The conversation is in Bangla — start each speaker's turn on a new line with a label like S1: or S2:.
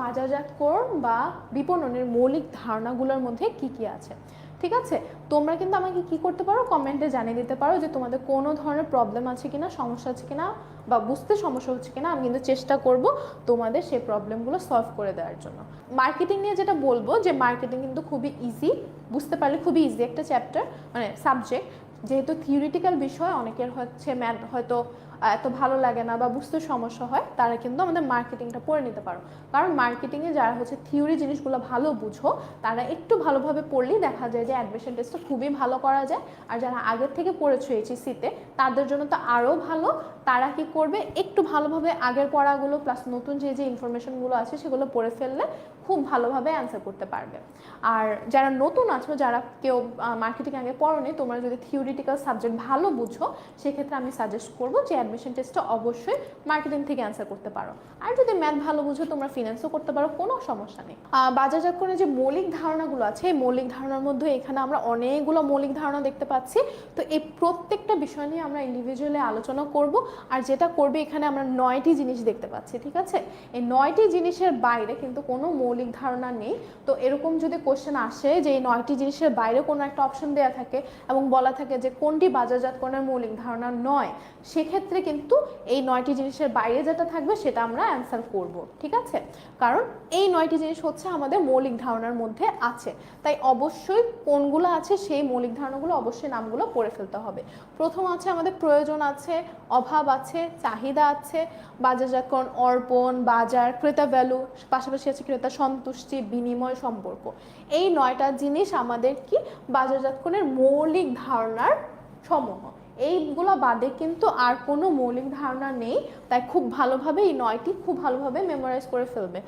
S1: বাজারজাতকরণ বা বিপণনের মৌলিক ধারণাগুলোর মধ্যে কি কি আছে। ঠিক আছে? তোমরা কিন্তু আমাকে কি করতে পারো? কমেন্টে জানিয়ে দিতে পারো যে তোমাদের কোনো ধরনের প্রবলেম আছে কিনা, সমস্যা আছে কিনা বা বুঝতে সমস্যা হচ্ছে কিনা, আমি কিন্তু চেষ্টা করব তোমাদের সেই প্রবলেমগুলো সলভ করে দেওয়ার জন্য। মার্কেটিং নিয়ে যেটা বলব যে মার্কেটিং কিন্তু খুবই ইজি বুঝতে পারলে খুবই ইজি একটা চ্যাপ্টার মানে সাবজেক্ট যেহেতু থিওরিটিক্যাল বিষয়, অনেকের হচ্ছে ম্যাথ হয়তো এত ভালো লাগে না বা বুঝতে সমস্যা হয়, তারা কিন্তু আমাদের মার্কেটিংটা পড়ে নিতে পারো। কারণ মার্কেটিংয়ে যারা হচ্ছে থিওরি জিনিসগুলো ভালো বুঝো, তারা একটু ভালোভাবে পড়লেই দেখা যায় যে অ্যাডমিশন টেস্টটা খুবই ভালো করা যায়। আর যারা আগের থেকে পড়েছো এইচএসিতে তাদের জন্য তো আরও ভালো। তারা কি করবে? একটু ভালোভাবে আগের পড়াগুলো প্লাস নতুন যে যে ইনফরমেশনগুলো আছে, সেগুলো পড়ে ফেললে খুব ভালোভাবে অ্যান্সার করতে পারবে। আর যারা নতুন আছো, যারা কেউ মার্কেটিং আগে পড়োনি, তোমরা যদি থিওরিটিক্যাল সাবজেক্ট ভালো বুঝো, সেক্ষেত্রে আমি সাজেস্ট করব যে অ্যাডমিশন টেস্টটা অবশ্যই মার্কেটিং থেকে অ্যান্সার করতে পারো। আর যদি ম্যাথ ভালো বুঝো, তোমরা ফিনান্সও করতে পারো, কোনো সমস্যা নেই। বাজারজাতকরণের যে মৌলিক ধারণাগুলো আছে, এই মৌলিক ধারণার মধ্যে এখানে আমরা অনেকগুলো মৌলিক ধারণা দেখতে পাচ্ছি। তো এই প্রত্যেকটা বিষয় নিয়ে আমরা ইন্ডিভিজুয়ালি আলোচনা করব, আর যেটা করবে এখানে আমরা নয়টি জিনিস দেখতে পাচ্ছি, ঠিক আছে? এই নয়টি জিনিসের বাইরে কিন্তু কোনো মৌলিক ধারণা নেই। তো এরকম যদি কোশ্চেন আসে যে এই নয়টি জিনিসের বাইরে কোনো একটা অপশন দেওয়া থাকে এবং বলা থাকে যে কোনটি বাজারজাতকরণের মৌলিক ধারণা নয় সেক্ষেত্রে কিন্তু এই নয়টি জিনিসের বাইরে যেটা থাকবে সেটা আমরা অ্যান্সার করব, ঠিক আছে? কারণ এই নয়টি জিনিস হচ্ছে আমাদের মৌলিক ধারণার মধ্যে আছে। তাই অবশ্যই কোনগুলো আছে সেই মৌলিক ধারণাগুলো অবশ্যই নামগুলো পড়ে ফেলতে হবে। প্রথম আছে আমাদের প্রয়োজন আছে, অভাব আছে, চাহিদা আছে, বাজারজাতকরণ, অর্পণ, বাজার, ক্রেতা ভ্যালু পাশাপাশি আছে ক্রেতা সন্তুষ্টি, বিনিময়, সম্পর্ক। এই নয়টা জিনিস আমাদের কি? বাজারজাতকরণের মৌলিক ধারণার সমূহ। এইগুলো বাদে কিন্তু আর কোনো মৌলিক ধারণা নেই। তাই খুব ভালোভাবে এই নয়টি খুব ভালোভাবে মেমোরাইজ করে ফেলবে।